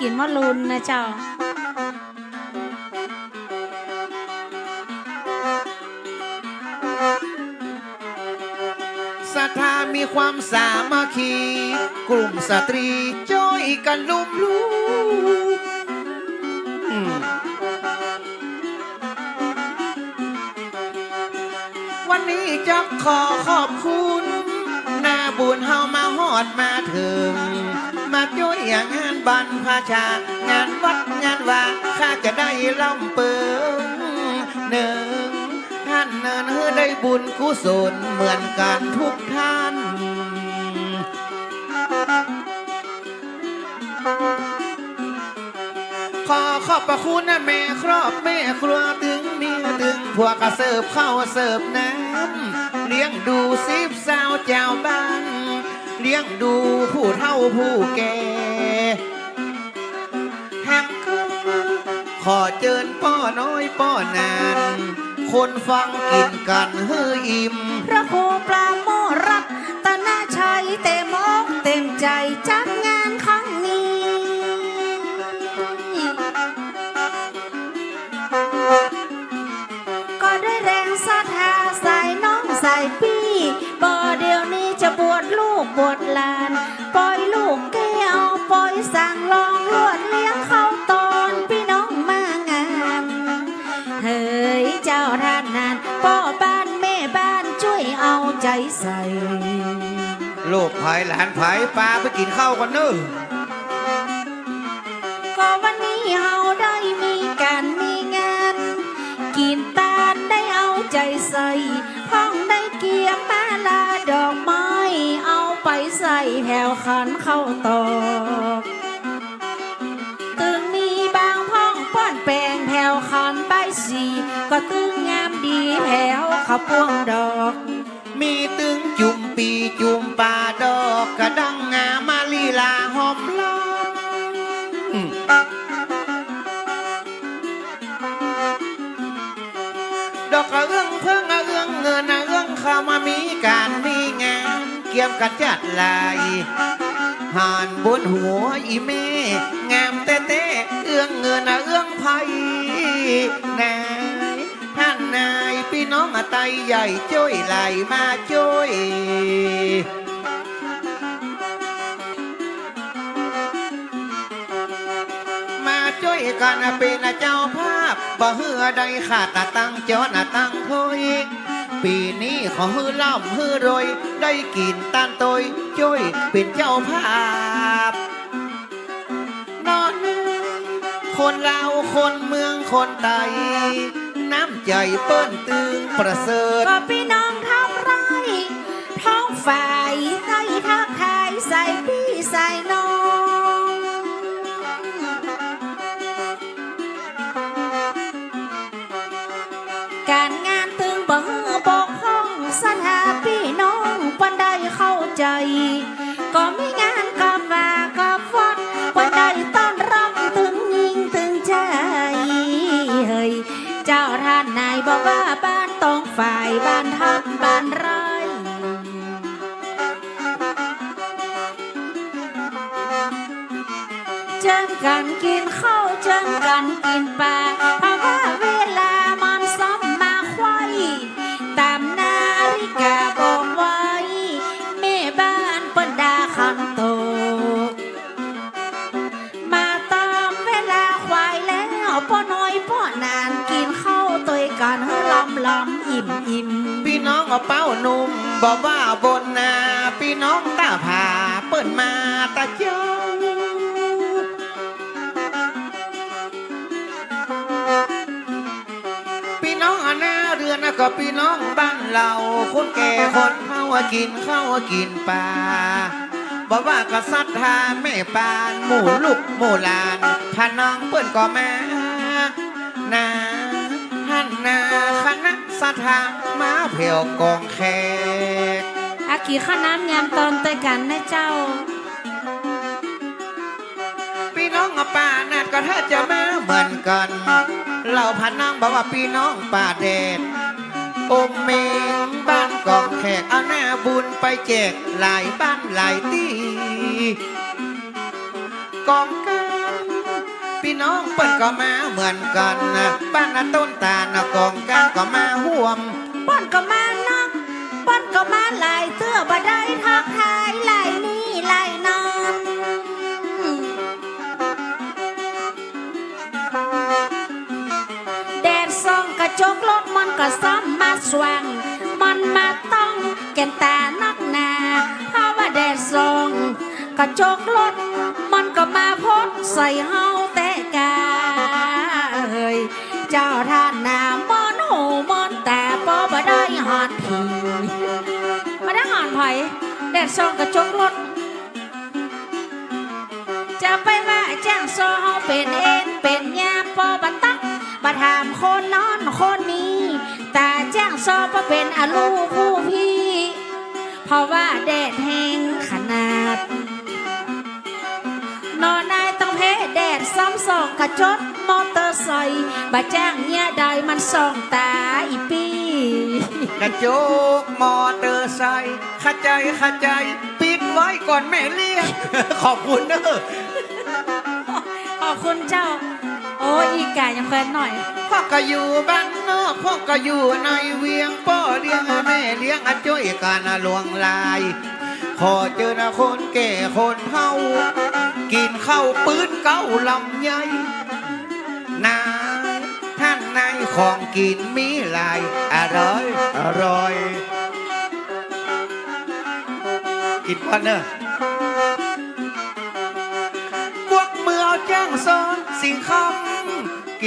กินมะลุนนะเจ้าศรัทธามีความสามัคคี กลุ่มสตรีจ้อยกันลุ่มลูกอืมวันนี้จะขอขอบคุณหน้าบุญเฮามาหอดมาถึง มาจ้อยอย่างงาน บรรพชางานวัดงานว่าข้าจะได้ล่ำเปิงหนึ่งท่านเนินเฮได้บุญกุศลเหมือนกันทุกท่านขอขอบพระคุณแม่ครอบแม่ครัวถึงมียถึงพวกกระเสิร์ฟข้าวเสิร์ฟน้ำเลี้ยงดูสิบสาวเจ้าบ้าน เลี้ยงดูผู้เฒ่าผู้แก่ ขอเจิญป้อน้อยป้อนานคนฟังกินกันเฮืออิ่ม พระครูปราโมทรัตนาชัยเต็มอกเต็มใจจัดงานครั้งนี้ ก็ได้แรงศรัทธาใส่น้องใส่พี่บ่เดี๋ย ใจใส่ลูกไผ่หลานไผ่ปลาไปกินข้าวกันเนอะก็วันนี้เฮาได้มีการมีงาน กินตาลได้เอาใจใส่พ้องได้เกียมมาลาดอกไม้เอาไปใส่แผ่วขันเข้าตอกตึงมีบางพ้องป้อนแปลงแผ่วขันใบสีก็ตึงงามดีแผ่วเขาพวงด ดังงามาลีลาหอมล้อมดอกกระเอื้องเพิ่งกระเอื้องเงินเอื้องเข้ามามีการมีงานเกี่ยมกันจัดลายหานบนหัวอีเม่งามเต้เต้เอื้องเงินเอื้องไผ่นายท่านนายพี่น้องอาไตใหญ่จ้อยไหลมาช่วย กันเป็นเจ้าภาพบ่เฮือใดขาดหน้าตั้งจอหน้าตั้งคุยปีนี้ขอฮือล่ำฮือรวยได้กินตานตยช่วยเป็นเจ้าภาพ นอน คนลาวคนเมืองคนไตน้ำใจเปิ้นตึงประเสริฐก็พี่น้องทำไรท้องฝ่ายใส่ทักทายใส่ กินข้าวเจอกันกินปลาเพราะว่าเวลามันซ้อมมาควายตามนาฬิกาบอกไว้แม่บ้านเปิ้นดาขันโต มาตามเวลาควายแล้วป้อน้อยป้อนานกินข้าวตัวยกันเฮลำลำอิ่มอิ่มพี่น้องเอาเป้านุ่มบอกว่าบนนาพี่น้องตาผาเปิดมาับพี่น้องบ้านเราคนแก่คนเข้ากินเข้ากินปลาบอกว่ากษัตริย์ทาแม่ปานหมู่ลูกหมู่หลานพาน้องเปิ้นก็มานาหันนาคณะสัทามาเพียวกองแขกอากีข้าน้ำยามตอนเตยกันนะเจ้า พี่น้องป้านาดก็ถ้าจะมาเหมือนกัน เราพันน้องบอกว่าพี่น้องป่าแดด อมเมงบ้านกองแขกเอาหน้าบุญไปแจกหลายบ้านหลายที่กองการพี่น้องเปิ้นก็มาเหมือนกันนะบ้านนาต้นตาลนะกองกันก็มาห่วมป้อนก็มานักป้อนก็มาหลายเตื้อบ่ได้ทักทายหลายนี่หลายนอนแดดส่องกระจกรถมันก็ซ้ำ สว่าง มันมาต้องแก่นตานักหนาเพราะว่าแดดส่องกระจกรถมันก็มาพดใส่เฮาแต่กาเฮ้ยเจ้าท่านนามอนหูมอนแต่ปอบ่ได้หอนผีมาได้หอนไผแดดส่องกระจกรถจะไปว่าจ้างโซเฮาเป็นเอ็นเป็นยาปอบัตักบัถามคนนอนคนนี้ จ้างโซบ่เป็นอาลูผู้พี่ เพราะว่าแดดแห้งขนาด นอนนายต้องเพแดดซ้ำสองกระจดมอเตอร์ไซค์บาจ้างเนี่ยใดมันส่องตาอีปีกระจกมอเตอร์ไซค์เข้าใจเข้าใจ ปิดไว้ก่อนแม่เรียก ขอบคุณเนอะขอบคุณเจ้า โอ้อีกายังเพิ่นหน่อย พ่อก็อยู่บ้านนอกพ่อก็อยู่ในเวียงพ่อเลี้ยงแม่เลี้ยงอาจ้อยการลวงลาย ขอเจอนะคนแก่คนเฒ่า กินข้าวปืนเก้าลำใหญ่นาท่านนายของกินมีหลาย อร่อย อร่อยกินก่อนเนอะกวกมือเอาแจ้งซ้อนสิ่งคำ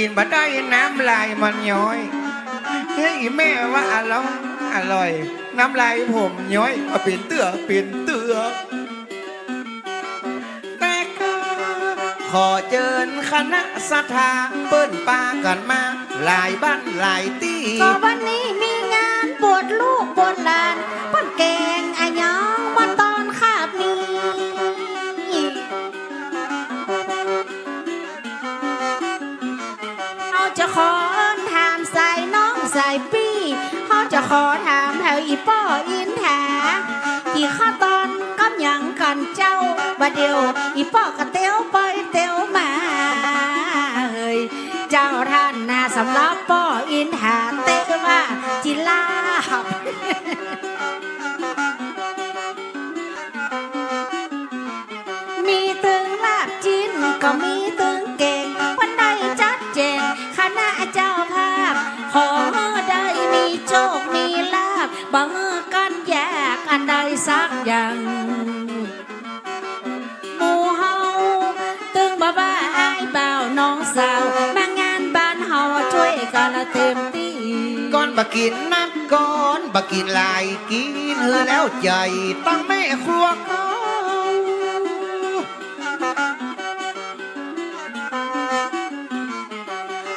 กินบัได้น้ำลายมันย้อยเฮ้ยแม่ว่าอร่อยอร่อย น้ำลายผมย้อยเอาเป็นเตือเป็นเตือแต่ก็ขอเจิญคณะสถาเปิ้นปากันมา หลายบ้านหลายตีก็วันนี้มีงานบวชลูกบวชหลานป้นแกง จะขอถามใส่น้องใส่ปี้เขาจะขอถามแถวอีป้ออินแถที่ข้าตอนกำยังกันเจ้าบาเดียวอีป้อกระเตียวไปเตียวมาเฮ้ยเจ้าท่านนาสำหรับป้ออินแถเตะว่าจิลาบ สักอย่างหมู่เฮาตึงบ่บ้าอายบ่าวน้องสาว มางานบ้านเฮาช่วยกันเต็มที่ก่อนบกินนักก่อนบกินหลายกินเธอแล้วใจตั้งแม่ครัวเขา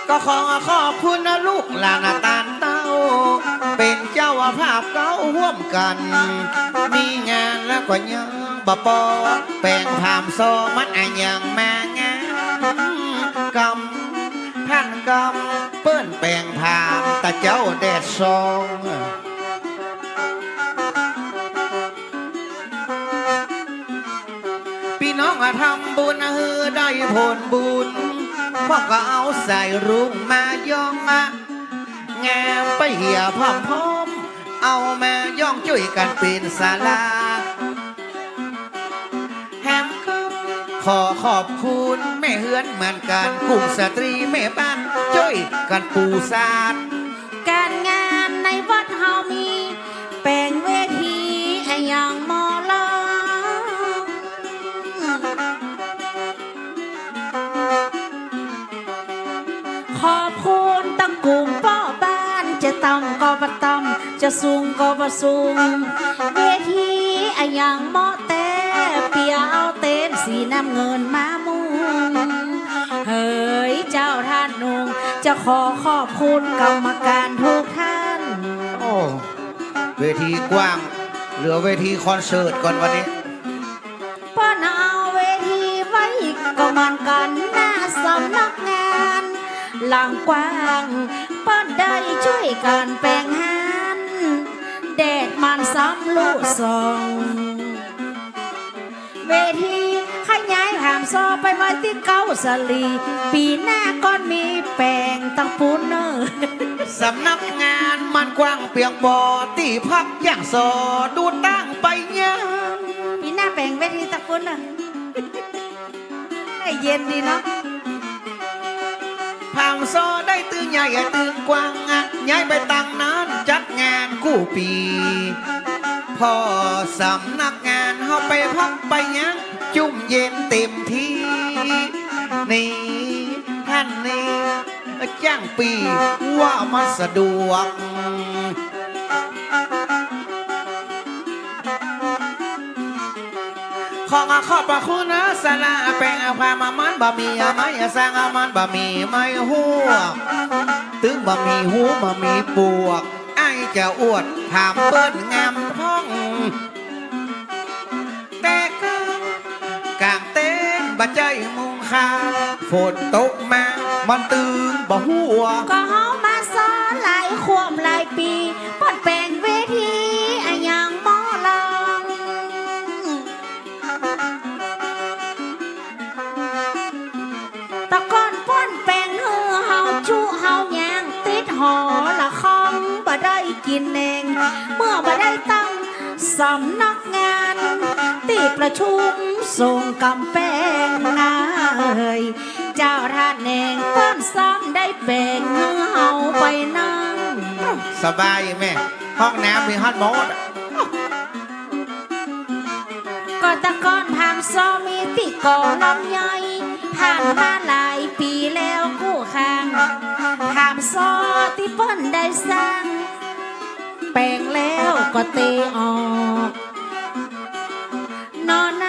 ก็ขอขอบคุณนะลูกหลานตาลเต้า เป็นเจ้าภาพเก้าร่วมกัน มีงานแล้วก็ยังบปอแปลงผามโซมันอะยังมางานกำท่านกำเปิ้นแปลงผามตาเจ้าแดดซองพี่น้องอะทำบุญเฮือได้ผลบุญพ่อก็เอาใส่รุ้งมาย่องมา งามไปเหี่ยพร้อมพร้อมเอาแมาย่องช่วยกันป็นศาลาแฮมก็ขอขอบคุณแม่เฮือนเหมือนกันกลุ่มสตรีแม่บ้านช่วยกันปูซาดการงานในวัดเฮามีแปลงเวทีไอ้อย่างหมอลำขอบคุณ จะสูงก็บ่สูงเวทีไอ้อย่างหมอแต่เปียเอาเต้นสีน้ำเงินมามุงเฮ้ยเจ้าท่านนุงจะขอขอบคุณกรรมการทุกท่าน โอ้เวทีกว้าง เหลือเวทีคอนเสิร์ตก่อนวันนี้ป้อนเอาเวทีไว้ก็มันกันหน้าสำนักงาน หลังกว้างป้อนได้ช่วยกันแปลงหัน แดดมันซ้ำลูกสองเวทีขยายหถามซอไปไว้ที่เก้าสลี ปีหน้าก็มีแปลงตังปูนเนอร์สำนักงานมันกว้างเปียงบ่อตีพักอย่างสอดูตั้งไปยังปีหน้าแปลงเวทีตังปูนเนอร์ให้เย็นดีเนาะ พามซอได้ตื้อใหญ่ตื้อกว้างย้ายไปตั้งนั้นจัดงานกู้ปีพอสำนักงานเขาไปพักไปยังจุ่มเย็นเต็มที่ นี่ท่านนี่จ้างปีว่ามาสะดวก ของขอบพระคุณนะสลาแปลงอาภามามันบะมีอะไม่สร้างอามันบะมีไม่หัวตึงบะมีหูบะมีปวกไอจะอวดถามเปิ้นงามท้อง แต่ก็กลางเต้นบะใจมุงคาฝนตกมา มันตึงบ่หัวก็ หอละคองบ่ได้กินเองเมื่อบ่ได้ตั้งสำนักงานตีประชุมส่งกำแพงนาเอ่ยเจ้าท่านเองต้นซ้อมได้แบ่งเงือเฮาไปนั่งสบายแม่ ห้องน้ำมีฮอตมดก็ตะกอนทางซอมีติก่อลำใหญ่ผ่านมาหลายปีแล้วกู้ค้างถาม ซอที่เปิ้นได้สร้าง แปลงแล้วก็เตออก นอนใน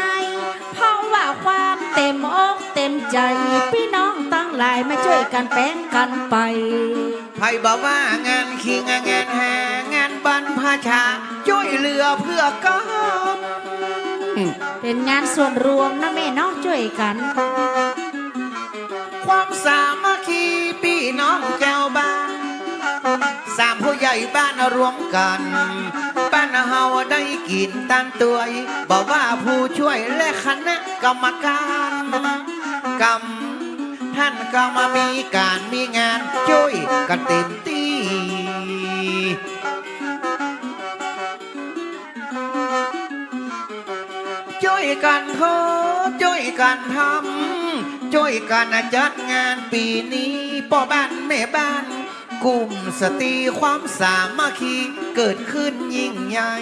เพราะว่าความเต็มอกเต็มใจ พี่น้องตั้งหลายมาช่วยกันแปลงกันไป ไพ่บอกว่างานคิงงานแห่งานบรรพชาช่วยเหลือเพื่อกันเป็นงานส่วนรวมนะแม่น้องช่วยกัน ความสามัคคี พี่น้องแก้วบ้านสามผู้ใหญ่บ้านรวมกัน บ้านเฮาได้กินตามตัวบอกว่าผู้ช่วยและคณะกรรมการกรรมท่านก็มามีการมีงานช่วยกันเต็มที่ช่วยกันโคช่วยกันทำ ช่วยกันจัดงานปีนี้พ่อบ้านแม่บ้าน กลุ่มสตรีความสามัคคีเกิดขึ้นยิ่งใหญ่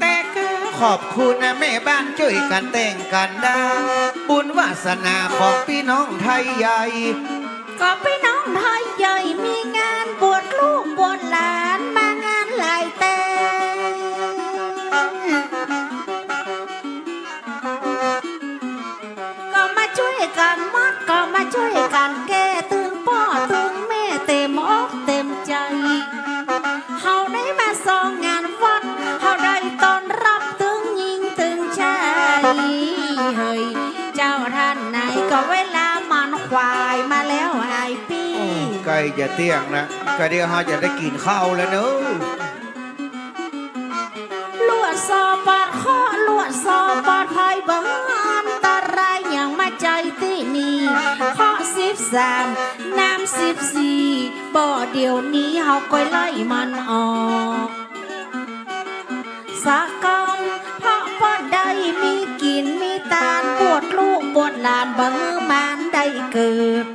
แต่ก็ขอบคุณนะแม่บ้านช่วยกันแต่งกันได้บุญวาสนาของพี่น้องไทยใหญ่ ก็พี่น้องไทยใหญ่มีงานบวชลูกบวชหลาน ใกล้จะเที่ยงนะก็เดี๋ยวเราจะได้กินข้าวแล้วเนอะลวดซอปอดข้อลวดซอปอดภัยบังอันตรายอย่างมาใจที่นี่ข้อสิบสามน้ำสิบสี่บ่เดี๋ยวนี้เฮาก็ไล่มันออกสักกำเพราะป้อนได้มีกินมีตาลบวดลูกบวดหลานบังมานได้เกิด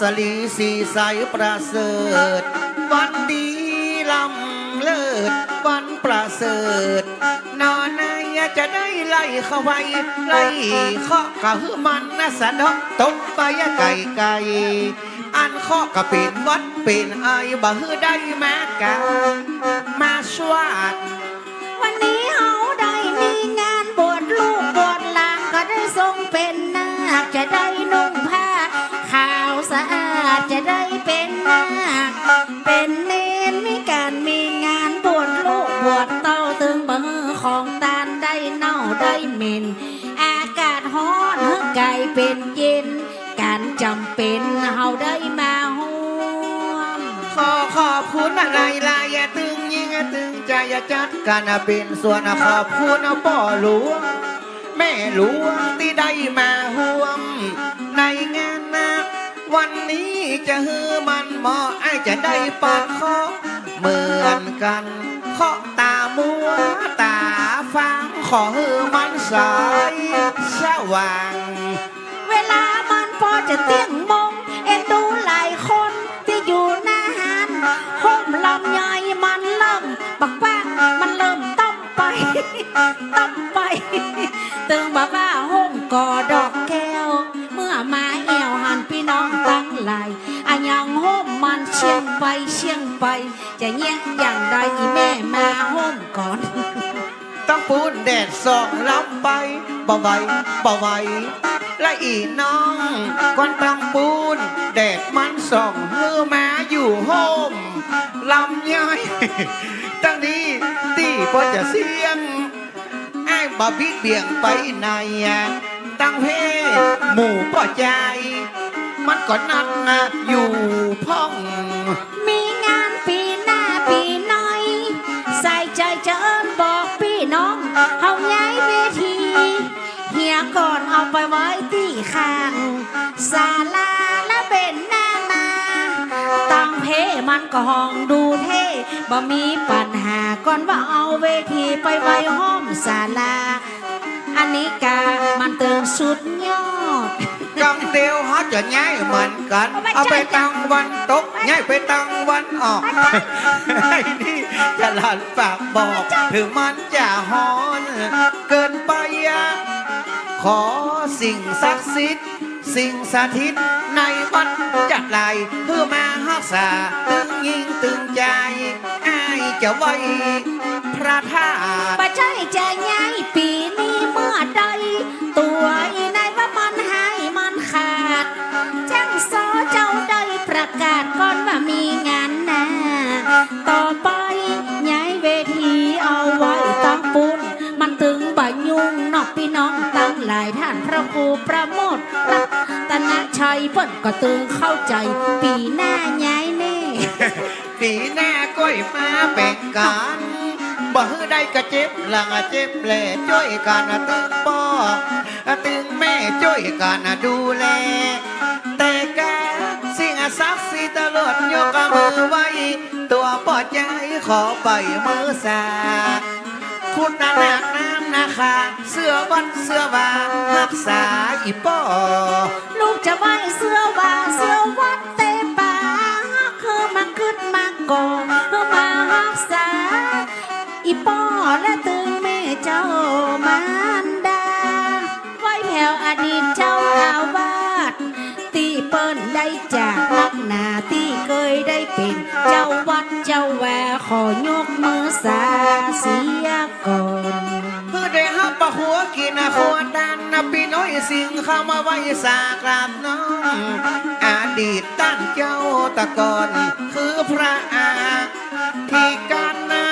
สลีสีใสประเสริฐ วันดีลำเลิศวันประเสริฐ นอนนายจะได้ไล่เข้าไปไล่เคาะกะหือมันนะสะดอกตบไปไก่ไก่อันเคาะก็เป็นวัดเป็นไอบ่ฮือได้มากามาสวัสดวันนี้เฮา เหม็น อากาศฮ้อนเฮไก่เป็นเย็น การจำเป็นเฮาได้มาห่วมขอขอบคุณอะไรลายอย่าตึงยิงอย่าตึงใจอย่าจัดการเป็นส่วนขอบคุณป่อหลวงแม่หลวงที่ได้มาห่วม ในงานนะวันนี้จะฮือมันหมาะไอจะได้ปาดคอเหมือนกันเคาะตามัว ขอฮือมันสายสว่าง เวลามันพอจะเตี้ยงมง เอ็นดูหลายคนที่อยู่หน้าหานห้มลำไยมันเริ่มบักบ้างมันเริ่มต้มไปต้มไปตึงบอกว่าห้มกอดอกแก้ว เมื่อมาแอวหันพี่น้องตั้งหลายอะยังห้มมันเชียงไปเชียงไป จะแยอย่างใดอีแม่มาห้มก่อน ต้องปูนแดดส่องล้ำไปบ่ไหวบ่ไหวและอีน้องก่อนต้องปูนแดดมันส่องเฮือมาอยู่โฮมลำย้อยตั้งนี้ตีพอจะเสียงไอ้ายบ่บิดเบี่ยงไปในตั้งเพหมู่ป่อใจ มันก็นัดนะอยู่พ่อง เอาย้ายเวที เฮียก่อนเอาไปไว้ที่ข้างศาลาและเป็นหน้ามาตั้งเพมันก็ห้องดูเท่บ่มีปัญหาก่อนว่าเอาเวทีไปไว้ห้อมศาลา อันนี้กามันเติมสุด เดียวเขาจะย้ายเหมือนกัน เอาไปตั้งวันตกย้ายไปตั้งวันออกไอ้นี่จะหลานฝากบอกถึงมันจะฮอนเกินไปอะขอสิ่งศักดิ์สิทธิ์สิ่งสถิตในวัดจัดไหลเพื่อมาฮักษาตึงยิงตึงใจไอ้ายจะไว้พระธาตุปัจจัยจะย้ ปูประโมทรัตนชัยเปิ้นก็ตึงเข้าใจ ปีหน้าย้ายแน่ ปีหน้าก้อยมาแบ่งกันบ่ฮือได้กระเจ็บหลังเจ็บแลช่วยกันตึงป้อตึงแม่ช่วยกันดูแล แต่กาสิ่งศักดิ์สิทธิ์ตลอดยกมือไว้ ตัวปอดใจขอไปมือสา คุณนานาคน้ำนาคาเสื้อวัดเสื้อวารักษาอีป้อลูกจะไหว้เสื้อว่าเสื้อวัดเตป่าคือมาขึ้นมาก่อคือมารักษาอีป้อและตึงแม่เจ้ามารดาไว้แผ่วอดีตเจ้าอาวาสตีเปิ้นได้จากนักหนาที่ เจ้าวัดเจ้าแวขอยกมือสาเสียก่อนเพื่อได้ฮับปะหัวกินขวดันนะพี่น้อยสิ่งเข้ามาไว้สากราบน้องอดีตตั้นเจ้าตะกอนคือพระอาที่กันนะ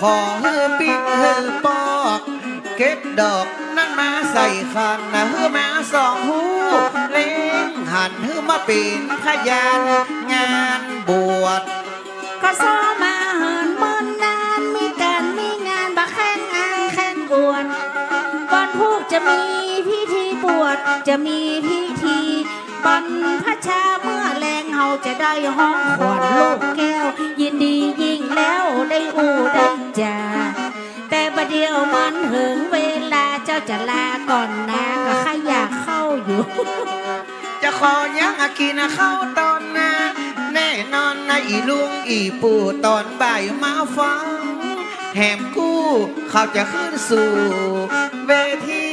ขอเฮือปิ๊กฮือปอกเก็บดอกนั้นมาใส่ขันนะเฮือมาสองหูเล่ หันฮือมาป็นพยานงานบวชก็ซ้อมาเหินมนนานมีการมีงานบักแข่งอางแข่งอวดวันพูกจะมีพิธีบวชจะมีพิธีบรรพชาเมื่อแรงเฮาจะได้ห้องขวัญลูกแก้ว ยินดียิ่งแล้วได้อูได้จ่าแต่ประเดี๋ยวมันถึงเวลาเจ้าจะลาก่อนนะก็ใครอยากเข้าอยู่ ขอยังกินเข้าตอนนาแน่นอนนะอีลุงอีปู่ตอนบ่ายมาฟังแหมกู้เขาจะขึ้นสู่เวที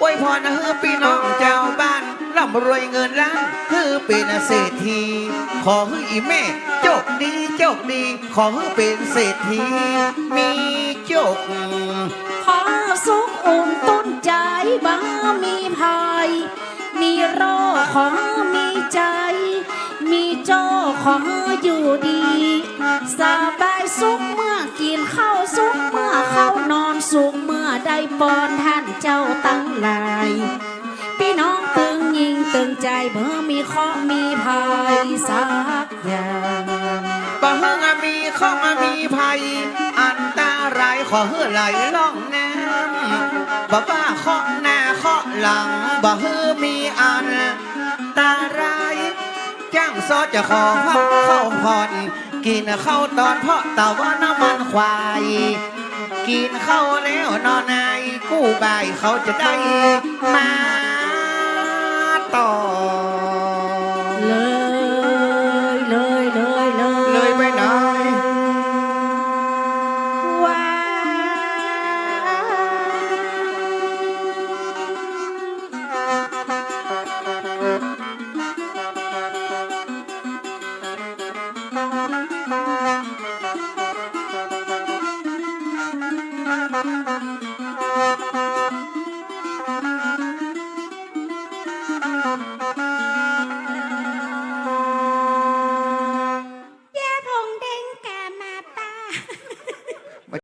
อวยพรนะฮือพี่น้องเจ้าบ้านร่ำรวยเงินล้านฮือเป็นเศรษฐีขอฮืออีแม่โจกดีโจกดีขอฮือเป็นเศรษฐีมีโจกขอสุขอุ่นต้นใจบ้ามีภัย มีโรคของมีใจ มีโจของอยู่ดี สบายสุขเมื่อกินข้าวสุขเมื่อเข้านอนสุขเมื่อได้ปอนท่านเจ้าตั้งหลายพี่น้องตึงยิงตึงใจเมื่อมีเคราะห์มีภัยสักอย่างบ่เฮือมีข้อมามีภัย อันตรายขอเฮือไหลล่องน้ำบ่ว่าข้อหน้าข้อหลังบ่เฮือมี ตรายจ้างซอจะขอพักเข้าผ่อนกินข้าวตอนเพาะตะว่าน้ำมันควาย กินข้าวแล้วนอนในกู้บ่ายเขาจะได้มา